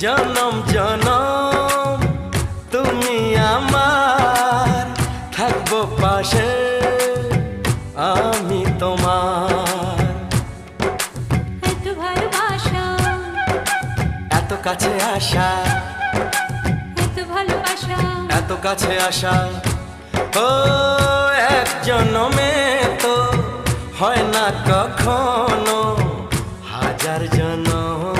জনম জনম তুমি আমার। থাকব পাশে আমি তোমার। এত ভালোবাসা। এত কাছে আসা। এত ভালোবাসা। এত কাছে আসা। ও এক জনমে তো হয় না কখনো হাজার জনমের